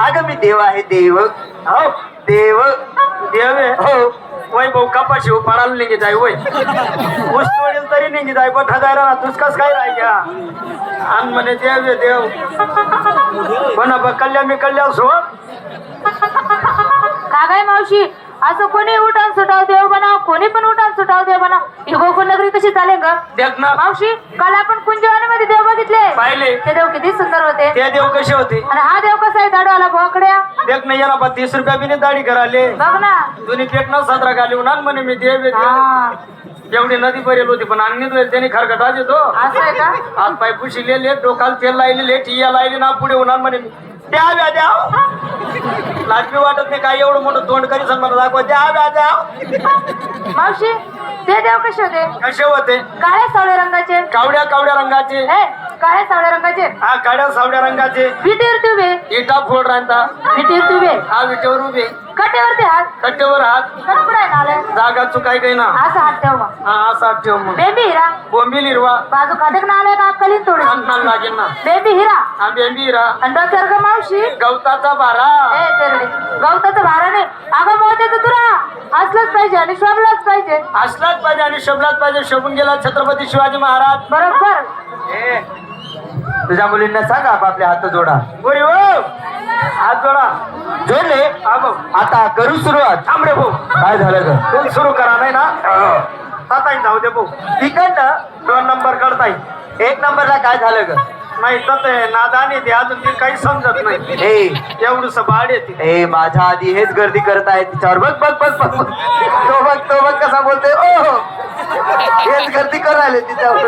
अगं मी देव आहे देव. हो देव. देव आहे. हो. वय भाऊ कपाशी हो निघी जाय वय ऊस तोडेल तरी निघी जाय बठा जाय ना कस काय राही घ्या आणि म्हणे देव आहे देव. कोणा बघ कल्ल्या मी कल्ल्या सोड का काय मावशी? असं कोणी उठान सुटाव देव बनाव कोणी पण उठान सुटाव देव बनाव ही गोकुळ नगरी कशी चालेल ग? देख ना. मावशी काल आपण कुंजवानीमध्ये देव बघितले. पाहिले. ते देव किती सुंदर होते. ते देव कसे होते? आणि हा देव कसा आहे? दाडवाला भोकड्या देख ना याला बा तीस रुपया बिने दाढी कराले बघ ना. जुनी पेट न साजरा घाली उन्हान म्हणे मी देव आहे, हा. एवढी नदी भरेल होती पण वेळ त्याने खरकटा येतो. असं आहे का? हात पाय पुशिलेले डोकाला तेल लायलेले टिया लायले ना पुढे उन्हान म्हणे मी, द्या व्या द्या लाजमी वाटत नाही काय एवढं मोठं तोंड करी मला दाखवा. द्या व्या द्या. मावशी ते देव कसे होते कसे होते? काळ्या सावळ्या रंगाचे. कावड्या कावड्या रंगाचे. ए काळ्या सावळ्या रंगाचे. हा काड्या सावड्या रंगाचे. विटीवरती उभे. इटा फोड राहता विटीवरती उभे. हा विटेवर उभे. कटेवरती हात. कट्टेवर हात? कडपड आहे नाले जागा चुकाय काही ना? असं हात ठेव मग. हा असा ठेव मग. बेबी हिरा. बोंबील हिरवा. बाजू खादक नाले का? अक्कलीन थोडी छान लागेल ना. बेबी हिरा. हा बेंबी हिरा. आणि डोक्यावर ग मावशी? गवताचा बारा. ए तेरडे. गवताचं भाराने अगं मोत्याचं तुरा असलंच पाहिजे आणि शोभलाच पाहिजे. असलाच पाहिजे आणि शोभलाच पाहिजे. शोभून गेला छत्रपती शिवाजी महाराज. बरोबर. तुझ्या मुलींना सांग आपापले हात जोडा. बोरी हो. हात जोडा. हा भाऊ आता करू सुरुवात थांब रे भाऊ. काय झालं ग? तू सुरू करा नाही ना? ताताई जाऊ दे भाऊ. तिकडनं दोन नंबर करता येईल एक नंबरला काय झालं ग? नाही तर नादाने ते अजून ती काही समजत नाही. ए. एवढस बाड येते ए माझ्या आधी हेच गर्दी करत आहे तिच्यावर. बघ बघ बघ बघ. तो बघ तो बघ कसा बोलतोय. ओ हेच गर्दी करून राहिले तिच्यावर.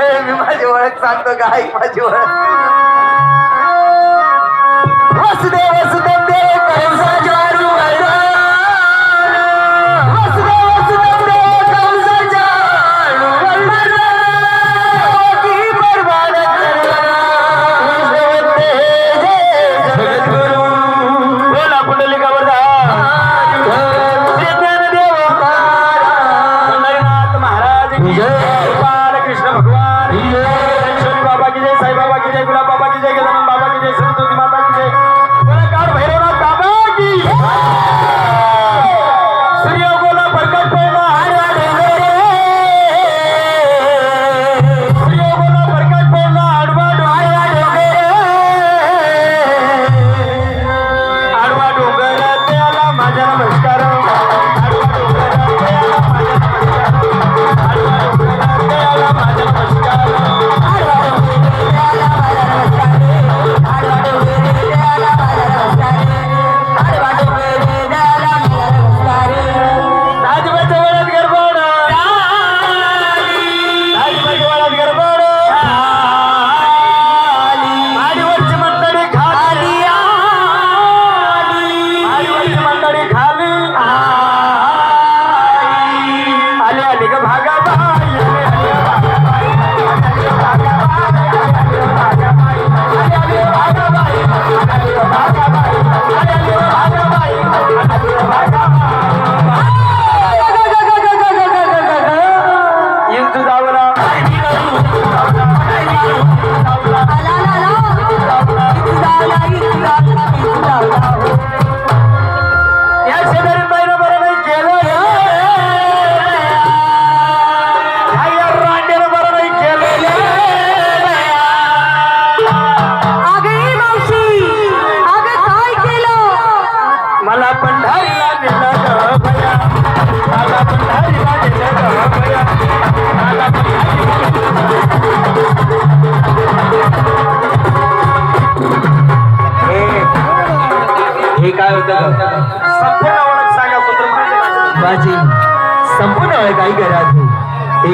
ए मी माझी ओळख सांगतो का ऐक माझी ओळख. ವಾಸುದೇವ ಸುಧಂದೇ ಕರಂ সম্ভাবনা हे काय होतं संपूर्ण ओळख सांगा पुत्र माझी संपूर्ण ओळख काही घरात हे.